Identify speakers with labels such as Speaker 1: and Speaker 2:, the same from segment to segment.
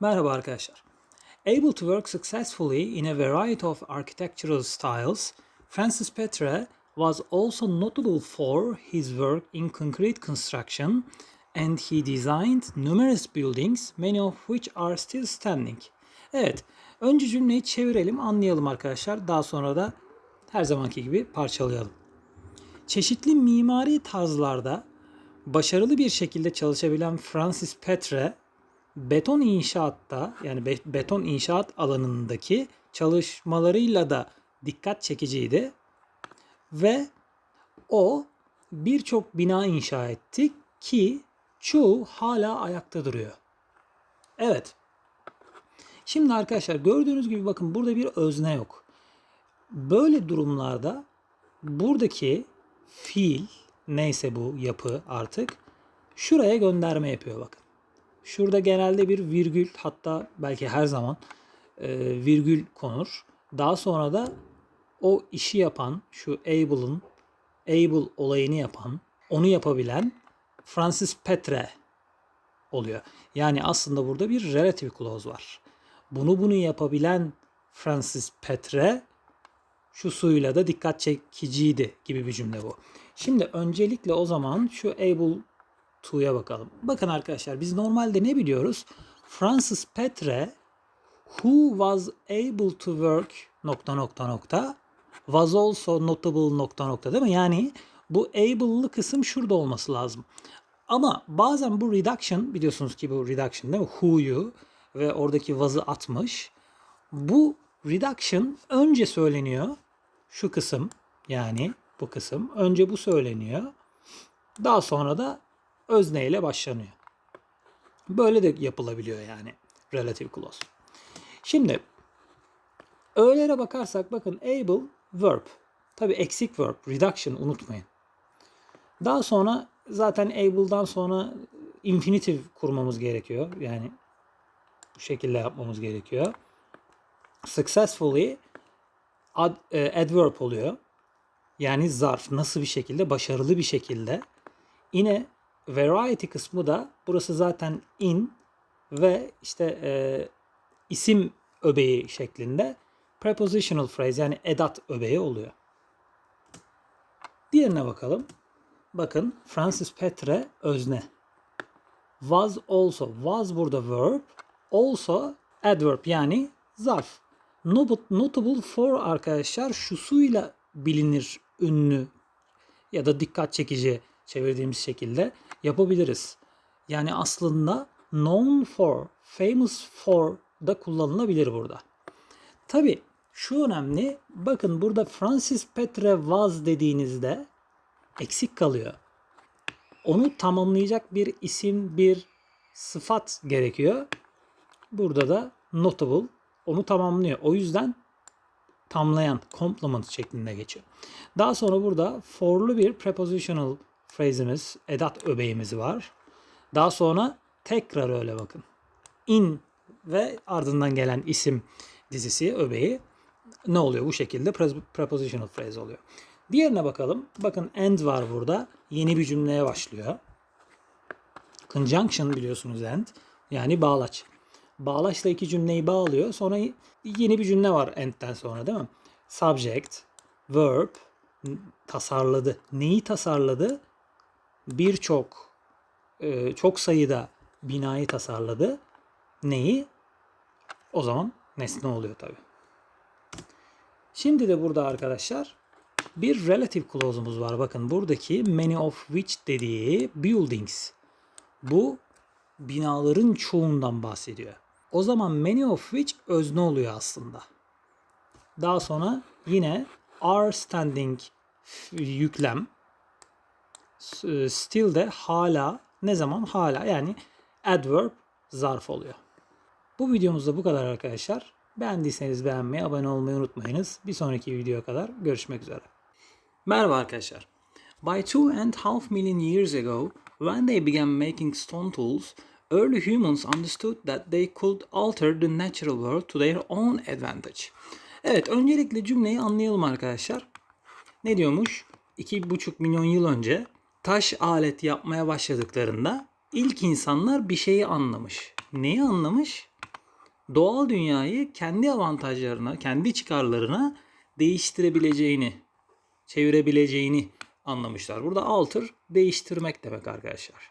Speaker 1: Merhaba arkadaşlar. Able to work successfully in a variety of architectural styles, Francis Petre was also notable for his work in concrete construction and he designed numerous buildings, many of which are still standing. Evet, önce cümleyi çevirelim, anlayalım arkadaşlar. Daha sonra da her zamanki gibi parçalayalım. Çeşitli mimari tarzlarda başarılı bir şekilde çalışabilen Francis Petre beton inşaatta yani be- beton inşaat alanındaki çalışmalarıyla da dikkat çekiciydi ve o birçok bina inşa etti ki çoğu hala ayakta duruyor. Evet. Şimdi arkadaşlar gördüğünüz gibi bakın burada bir özne yok. Böyle durumlarda buradaki fiil neyse bu yapı artık şuraya gönderme yapıyor bakın. Şurada genelde bir virgül hatta belki her zaman e, virgül konur. Daha sonra da o işi yapan şu able'ın able olayını yapan onu yapabilen Francis Petre oluyor. Yani aslında burada bir relative clause var. Bunu bunu yapabilen Francis Petre şu suyla da dikkat çekiciydi gibi bir cümle bu. Şimdi öncelikle o zaman şu able to'ya bakalım. Bakın arkadaşlar biz normalde ne biliyoruz? Francis Petre who was able to work nokta nokta nokta was also notable nokta nokta değil mi? Yani bu able'lı kısım şurada olması lazım. Ama bazen bu reduction biliyorsunuz ki bu reduction değil mi? Who'yu ve oradaki was'ı atmış. Bu reduction önce söyleniyor. Şu kısım yani bu kısım. Önce bu söyleniyor. Daha sonra da özneyle başlanıyor. Böyle de yapılabiliyor yani relative clause. Şimdi öğelere bakarsak bakın able verb. Tabi eksik verb reduction unutmayın. Daha sonra zaten able'dan sonra infinitive kurmamız gerekiyor. Yani bu şekilde yapmamız gerekiyor. Successfully ad, e, adverb oluyor. Yani zarf nasıl bir şekilde başarılı bir şekilde. Yine variety kısmı da burası zaten in ve işte e, isim öbeği şeklinde prepositional phrase yani edat öbeği oluyor. Diğerine bakalım. Bakın Francis Petre özne. Was also. Was burada verb. Also adverb yani zarf. Not- Notable for arkadaşlar şusuyla bilinir ünlü ya da dikkat çekici çevirdiğimiz şekilde yapabiliriz. Yani aslında known for, famous for da kullanılabilir burada. Tabi şu önemli. Bakın burada Francis Petre was dediğinizde eksik kalıyor. Onu tamamlayacak bir isim, bir sıfat gerekiyor. Burada da notable onu tamamlıyor. O yüzden tamlayan, complement şeklinde geçiyor. Daha sonra burada for'lu bir prepositional phrase'imiz, edat öbeğimiz var. Daha sonra tekrar öyle bakın. In ve ardından gelen isim dizisi öbeği ne oluyor? Bu şekilde pre- prepositional phrase oluyor. Diğerine bakalım. Bakın end var burada. Yeni bir cümleye başlıyor. Conjunction biliyorsunuz end. Yani bağlaç. Bağlaçla iki cümleyi bağlıyor. Sonra yeni bir cümle var end'den sonra değil mi? Subject, verb, tasarladı. Neyi tasarladı? Birçok, e, çok sayıda binayı tasarladı. Neyi? O zaman nesne oluyor tabi. Şimdi de burada arkadaşlar bir relative clause'umuz var. Bakın buradaki many of which dediği buildings. Bu binaların çoğundan bahsediyor. O zaman many of which özne oluyor aslında. Daha sonra yine are standing yüklem still de hala ne zaman hala yani adverb zarf oluyor. Bu videomuzda bu kadar arkadaşlar. Beğendiyseniz beğenmeyi, abone olmayı unutmayınız. Bir sonraki videoya kadar görüşmek üzere. Merhaba arkadaşlar. By two and half million years ago, when they began making stone tools, early humans understood that they could alter the natural world to their own advantage. Evet, öncelikle cümleyi anlayalım arkadaşlar. Ne diyormuş? 2,5 milyon yıl önce taş alet yapmaya başladıklarında ilk insanlar bir şeyi anlamış. Neyi anlamış? doğal dünyayı kendi avantajlarına, kendi çıkarlarına değiştirebileceğini, çevirebileceğini anlamışlar. Burada alter değiştirmek demek arkadaşlar.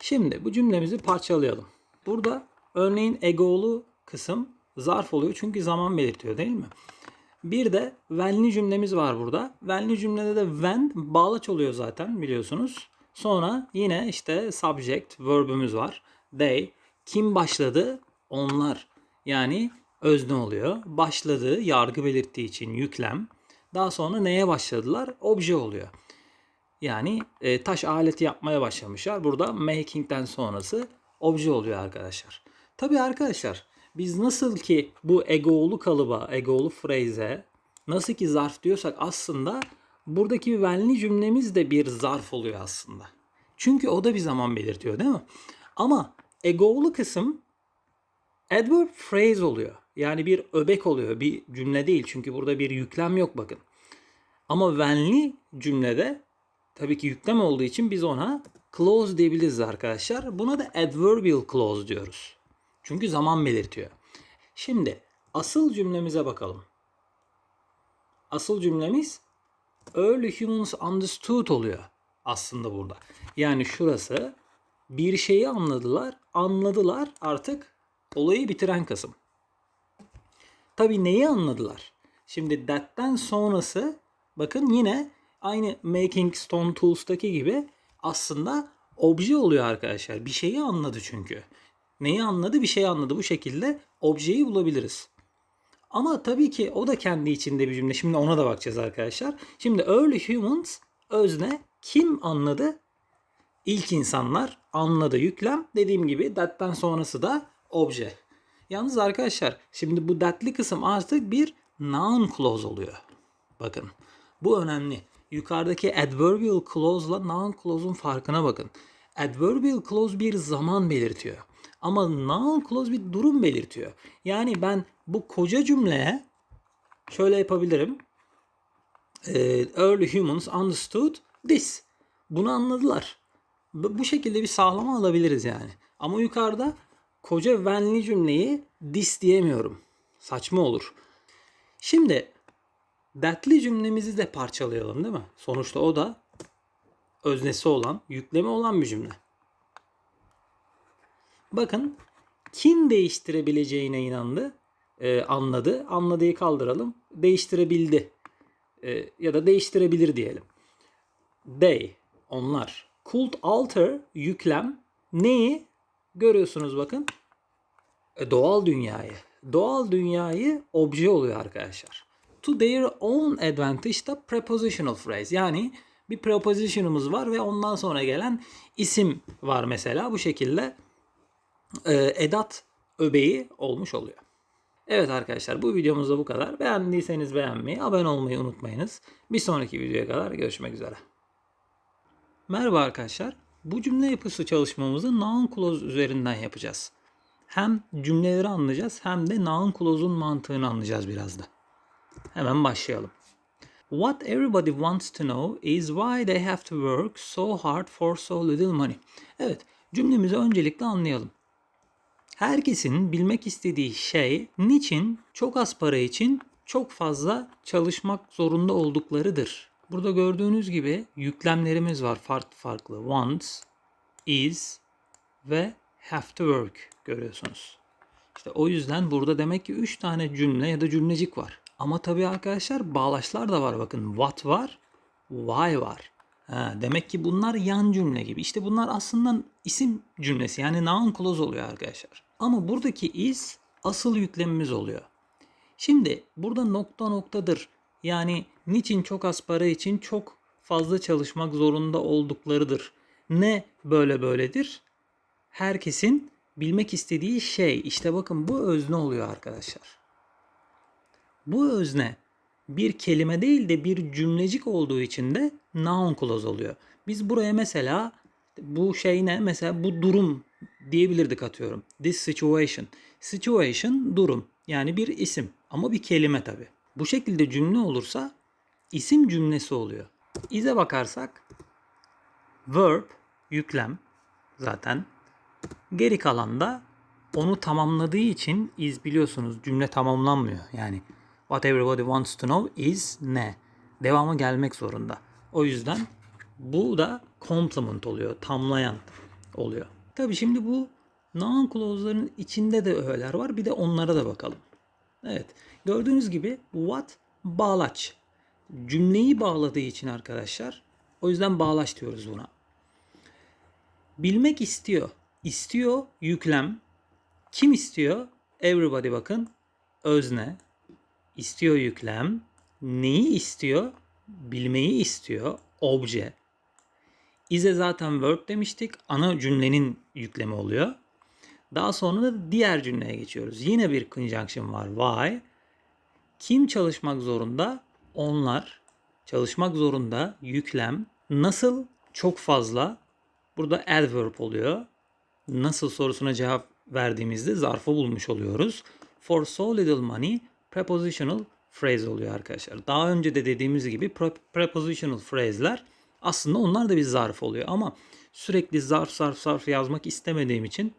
Speaker 1: Şimdi bu cümlemizi parçalayalım. Burada örneğin egolu kısım zarf oluyor çünkü zaman belirtiyor değil mi? Bir de when'li cümlemiz var burada. When'li cümlede de when bağlaç oluyor zaten biliyorsunuz. Sonra yine işte subject verb'ümüz var. They kim başladı? Onlar. Yani özne oluyor. Başladı yargı belirttiği için yüklem. Daha sonra neye başladılar? Obje oluyor. Yani e, taş aleti yapmaya başlamışlar. Burada making'den sonrası obje oluyor arkadaşlar. Tabi arkadaşlar biz nasıl ki bu ego'lu kalıba, ego'lu phrase nasıl ki zarf diyorsak aslında buradaki when'li cümlemiz de bir zarf oluyor aslında. Çünkü o da bir zaman belirtiyor değil mi? Ama ego'lu kısım adverb phrase oluyor. Yani bir öbek oluyor. Bir cümle değil. Çünkü burada bir yüklem yok bakın. Ama when'li cümlede tabii ki yüklem olduğu için biz ona clause diyebiliriz arkadaşlar. Buna da adverbial clause diyoruz. Çünkü zaman belirtiyor. Şimdi asıl cümlemize bakalım. Asıl cümlemiz early humans understood oluyor aslında burada. Yani şurası bir şeyi anladılar, anladılar artık olayı bitiren kısım. Tabi neyi anladılar? Şimdi that'ten sonrası bakın yine aynı Making Stone Tools'taki gibi aslında obje oluyor arkadaşlar. Bir şeyi anladı çünkü. Neyi anladı? Bir şeyi anladı. Bu şekilde objeyi bulabiliriz. Ama tabii ki o da kendi içinde bir cümle. Şimdi ona da bakacağız arkadaşlar. Şimdi early humans özne kim anladı? İlk insanlar anladı yüklem. Dediğim gibi that'ten sonrası da obje. Yalnız arkadaşlar şimdi bu that'li kısım artık bir noun clause oluyor. Bakın bu önemli. Yukarıdaki adverbial clause ile noun clause'un farkına bakın. Adverbial clause bir zaman belirtiyor. Ama noun clause bir durum belirtiyor. Yani ben bu koca cümleye şöyle yapabilirim. Ee, early humans understood this. Bunu anladılar. Bu şekilde bir sağlama alabiliriz yani. Ama yukarıda koca when'li cümleyi this diyemiyorum. Saçma olur. Şimdi that'li cümlemizi de parçalayalım değil mi? Sonuçta o da öznesi olan, yüklemi olan bir cümle. Bakın kim değiştirebileceğine inandı, e, anladı. Anladığı kaldıralım. Değiştirebildi. E, ya da değiştirebilir diyelim. They, onlar. Could alter, yüklem. Neyi? Görüyorsunuz bakın. E, doğal dünyayı. Doğal dünyayı obje oluyor arkadaşlar. To their own advantage da prepositional phrase. Yani bir preposition'ımız var ve ondan sonra gelen isim var mesela. Bu şekilde edat öbeği olmuş oluyor. Evet arkadaşlar bu videomuz da bu kadar. Beğendiyseniz beğenmeyi, abone olmayı unutmayınız. Bir sonraki videoya kadar görüşmek üzere. Merhaba arkadaşlar. Bu cümle yapısı çalışmamızı noun clause üzerinden yapacağız. Hem cümleleri anlayacağız hem de noun clause'un mantığını anlayacağız biraz da. Hemen başlayalım. What everybody wants to know is why they have to work so hard for so little money. Evet, cümlemizi öncelikle anlayalım. Herkesin bilmek istediği şey niçin çok az para için çok fazla çalışmak zorunda olduklarıdır. Burada gördüğünüz gibi yüklemlerimiz var farklı farklı. Wants, is ve have to work görüyorsunuz. İşte o yüzden burada demek ki 3 tane cümle ya da cümlecik var. Ama tabii arkadaşlar bağlaçlar da var bakın. What var, why var. Ha, demek ki bunlar yan cümle gibi. İşte bunlar aslında isim cümlesi yani noun clause oluyor arkadaşlar. Ama buradaki is asıl yüklemimiz oluyor. Şimdi burada nokta noktadır. Yani niçin çok az para için çok fazla çalışmak zorunda olduklarıdır. Ne böyle böyledir? Herkesin bilmek istediği şey. İşte bakın bu özne oluyor arkadaşlar. Bu özne bir kelime değil de bir cümlecik olduğu için de noun clause oluyor. Biz buraya mesela bu şey ne? Mesela bu durum diyebilirdik atıyorum. This situation. Situation durum. Yani bir isim ama bir kelime tabi. Bu şekilde cümle olursa isim cümlesi oluyor. İze bakarsak verb yüklem zaten. Geri kalan da onu tamamladığı için is biliyorsunuz cümle tamamlanmıyor. Yani what everybody wants to know is ne? Devamı gelmek zorunda. O yüzden bu da complement oluyor. Tamlayan oluyor. Tabii şimdi bu noun clause'ların içinde de öğeler var. Bir de onlara da bakalım. Evet. Gördüğünüz gibi what bağlaç. Cümleyi bağladığı için arkadaşlar. O yüzden bağlaç diyoruz buna. Bilmek istiyor. İstiyor yüklem. Kim istiyor? Everybody bakın. Özne. İstiyor yüklem. Neyi istiyor? Bilmeyi istiyor. Obje. Is'e zaten verb demiştik. Ana cümlenin yüklemi oluyor. Daha sonra da diğer cümleye geçiyoruz. Yine bir conjunction var. Why? Kim çalışmak zorunda? Onlar. Çalışmak zorunda. Yüklem. Nasıl? Çok fazla. Burada adverb oluyor. Nasıl sorusuna cevap verdiğimizde zarfı bulmuş oluyoruz. For so little money prepositional phrase oluyor arkadaşlar. Daha önce de dediğimiz gibi pre- prepositional phrase'ler aslında onlar da bir zarf oluyor ama sürekli zarf zarf zarf yazmak istemediğim için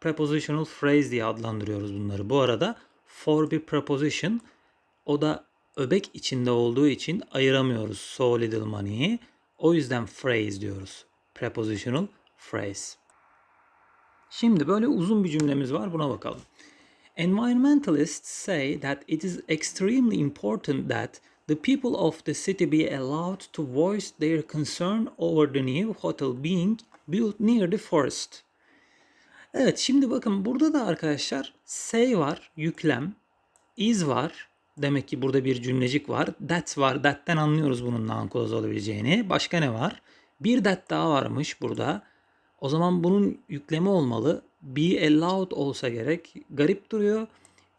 Speaker 1: prepositional phrase diye adlandırıyoruz bunları. Bu arada for bir preposition o da öbek içinde olduğu için ayıramıyoruz so little money'i. O yüzden phrase diyoruz. Prepositional phrase. Şimdi böyle uzun bir cümlemiz var buna bakalım. Environmentalists say that it is extremely important that the people of the city be allowed to voice their concern over the new hotel being built near the forest. Evet şimdi bakın burada da arkadaşlar say var, yüklem, is var. Demek ki burada bir cümlecik var. That var. That'ten anlıyoruz bunun clause olabileceğini. Başka ne var? Bir that daha varmış burada. O zaman bunun yüklemi olmalı. Be allowed olsa gerek. Garip duruyor.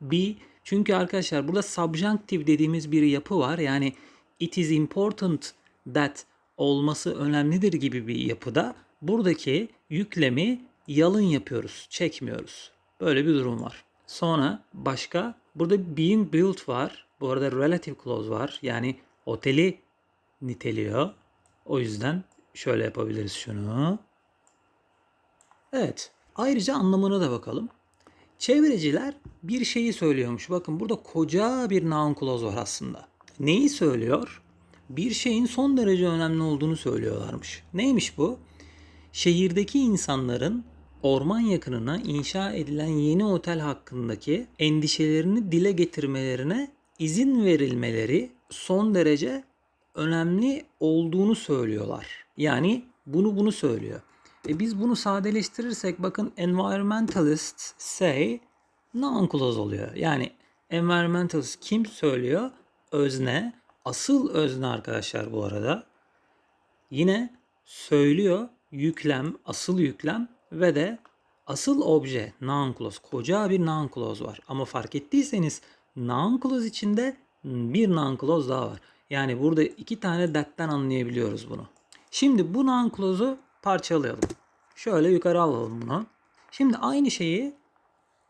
Speaker 1: Be çünkü arkadaşlar burada subjunctive dediğimiz bir yapı var. Yani it is important that olması önemlidir gibi bir yapıda buradaki yüklemi yalın yapıyoruz, çekmiyoruz. Böyle bir durum var. Sonra başka burada being built var. Bu arada relative clause var. Yani oteli niteliyor. O yüzden şöyle yapabiliriz şunu. Evet. Ayrıca anlamına da bakalım. Çevreciler bir şeyi söylüyormuş. Bakın burada koca bir noun clause var aslında. Neyi söylüyor? Bir şeyin son derece önemli olduğunu söylüyorlarmış. Neymiş bu? Şehirdeki insanların orman yakınına inşa edilen yeni otel hakkındaki endişelerini dile getirmelerine izin verilmeleri son derece önemli olduğunu söylüyorlar. Yani bunu bunu söylüyor. E biz bunu sadeleştirirsek bakın environmentalists say noun clause oluyor. Yani environmentalist kim söylüyor? Özne. Asıl özne arkadaşlar bu arada. Yine söylüyor yüklem, asıl yüklem ve de asıl obje noun clause. Koca bir noun clause var. Ama fark ettiyseniz noun clause içinde bir noun clause daha var. Yani burada iki tane that'ten anlayabiliyoruz bunu. Şimdi bu noun clause'u parçalayalım. Şöyle yukarı alalım bunu. Şimdi aynı şeyi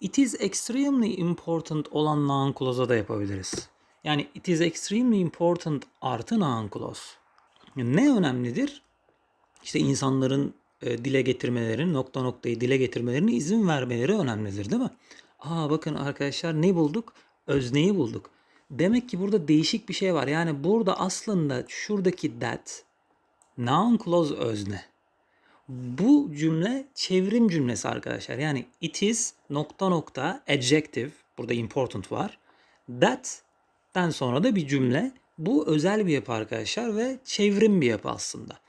Speaker 1: it is extremely important olan noun clause'a da yapabiliriz. Yani it is extremely important artı noun clause. Ne önemlidir? İşte insanların e, dile getirmeleri, nokta noktayı dile getirmelerine izin vermeleri önemlidir değil mi? Aa bakın arkadaşlar ne bulduk? Özneyi bulduk. Demek ki burada değişik bir şey var. Yani burada aslında şuradaki that noun clause özne. Bu cümle çevrim cümlesi arkadaşlar. Yani it is nokta nokta adjective. Burada important var. That'ten sonra da bir cümle. Bu özel bir yapı arkadaşlar ve çevrim bir yapı aslında.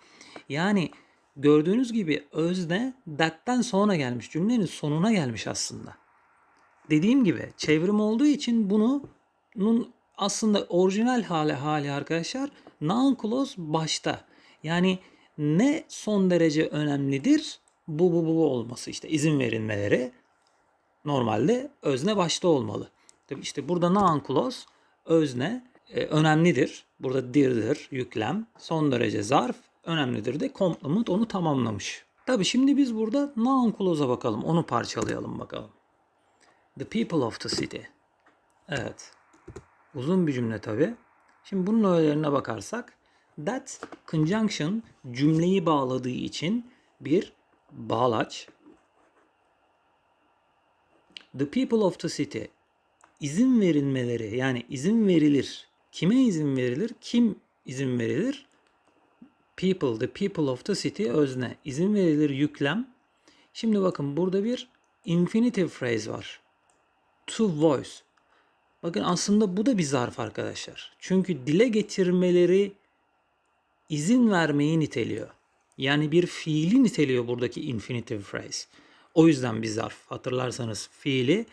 Speaker 1: Yani gördüğünüz gibi özne that'ten sonra gelmiş. Cümlenin sonuna gelmiş aslında. Dediğim gibi çevrim olduğu için bunu bunun aslında orijinal hali hali arkadaşlar noun clause başta. Yani ne son derece önemlidir? Bu bu bu olması işte izin verilmeleri normalde özne başta olmalı. Tabii işte burada noun clause özne e, önemlidir. Burada dir'dir, yüklem, son derece zarf, önemlidir de complement onu tamamlamış. Tabii şimdi biz burada noun clause'a bakalım. Onu parçalayalım bakalım. The people of the city. Evet. Uzun bir cümle tabii. Şimdi bunun öğelerine bakarsak that conjunction cümleyi bağladığı için bir bağlaç. The people of the city. İzin verilmeleri yani izin verilir. Kime izin verilir? Kim izin verilir? People, the people of the city özne. İzin verilir yüklem. Şimdi bakın burada bir infinitive phrase var. To voice. Bakın aslında bu da bir zarf arkadaşlar. Çünkü dile getirmeleri izin vermeyi niteliyor. Yani bir fiili niteliyor buradaki infinitive phrase. O yüzden bir zarf. Hatırlarsanız fiili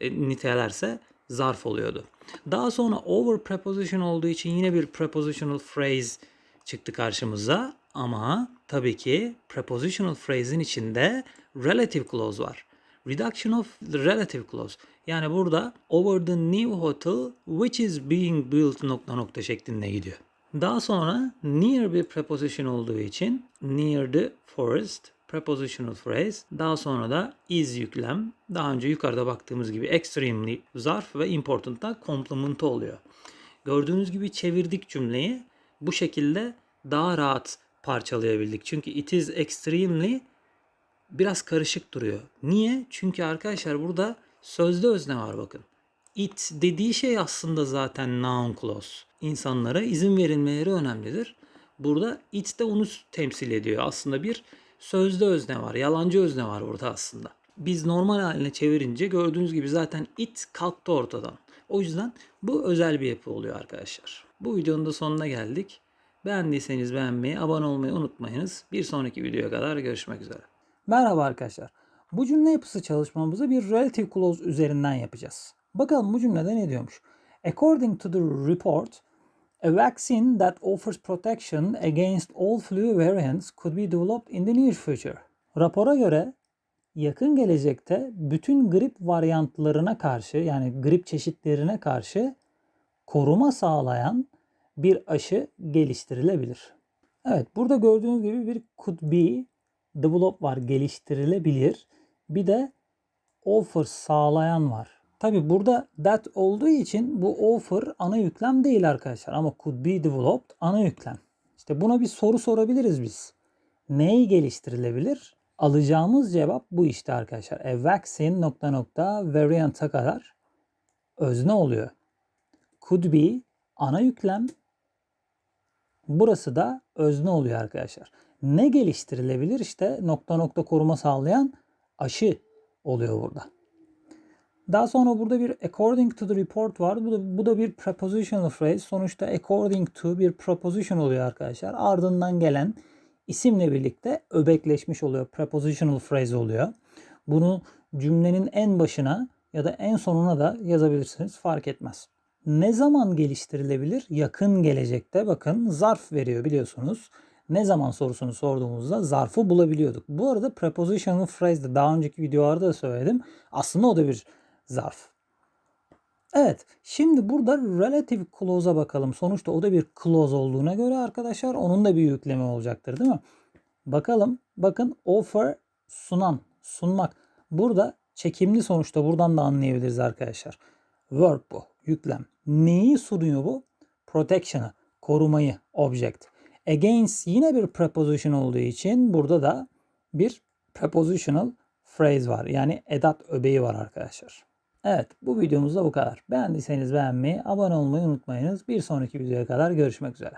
Speaker 1: e, nitelerse zarf oluyordu. Daha sonra over preposition olduğu için yine bir prepositional phrase çıktı karşımıza. Ama tabii ki prepositional phrase'in içinde relative clause var. Reduction of the relative clause. Yani burada over the new hotel which is being built nokta nokta şeklinde gidiyor. Daha sonra near bir preposition olduğu için near the forest prepositional phrase. Daha sonra da is yüklem. Daha önce yukarıda baktığımız gibi extremely zarf ve important da complement oluyor. Gördüğünüz gibi çevirdik cümleyi. Bu şekilde daha rahat parçalayabildik. Çünkü it is extremely biraz karışık duruyor. Niye? Çünkü arkadaşlar burada sözde özne var bakın. It dediği şey aslında zaten noun clause. İnsanlara izin verilmeleri önemlidir. Burada it de onu temsil ediyor. Aslında bir sözde özne var. Yalancı özne var burada aslında. Biz normal haline çevirince gördüğünüz gibi zaten it kalktı ortadan. O yüzden bu özel bir yapı oluyor arkadaşlar. Bu videonun da sonuna geldik. Beğendiyseniz beğenmeyi, abone olmayı unutmayınız. Bir sonraki videoya kadar görüşmek üzere. Merhaba arkadaşlar. Bu cümle yapısı çalışmamızı bir relative clause üzerinden yapacağız. Bakalım bu cümlede ne diyormuş? According to the report, a vaccine that offers protection against all flu variants could be developed in the near future. Rapora göre yakın gelecekte bütün grip varyantlarına karşı yani grip çeşitlerine karşı koruma sağlayan bir aşı geliştirilebilir. Evet burada gördüğünüz gibi bir could be develop var geliştirilebilir. Bir de offer sağlayan var. Tabi burada that olduğu için bu offer ana yüklem değil arkadaşlar ama could be developed ana yüklem. İşte buna bir soru sorabiliriz biz. Neyi geliştirilebilir? Alacağımız cevap bu işte arkadaşlar. A vaccine nokta nokta variant'a kadar özne oluyor. Could be ana yüklem. Burası da özne oluyor arkadaşlar. Ne geliştirilebilir? İşte nokta nokta koruma sağlayan aşı oluyor burada. Daha sonra burada bir according to the report var. Bu da, bu da bir prepositional phrase. Sonuçta according to bir preposition oluyor arkadaşlar. Ardından gelen isimle birlikte öbekleşmiş oluyor. Prepositional phrase oluyor. Bunu cümlenin en başına ya da en sonuna da yazabilirsiniz. Fark etmez. Ne zaman geliştirilebilir? Yakın gelecekte bakın zarf veriyor biliyorsunuz. Ne zaman sorusunu sorduğumuzda zarfı bulabiliyorduk. Bu arada prepositional phrase de daha önceki videolarda da söyledim. Aslında o da bir zarf. Evet, şimdi burada relative clause'a bakalım. Sonuçta o da bir clause olduğuna göre arkadaşlar onun da bir yüklemi olacaktır değil mi? Bakalım, bakın offer sunan, sunmak. Burada çekimli sonuçta buradan da anlayabiliriz arkadaşlar. Verb bu, yüklem. Neyi sunuyor bu? Protection'ı, korumayı, object. Against yine bir preposition olduğu için burada da bir prepositional phrase var. Yani edat öbeği var arkadaşlar. Evet bu videomuz da bu kadar. Beğendiyseniz beğenmeyi, abone olmayı unutmayınız. Bir sonraki videoya kadar görüşmek üzere.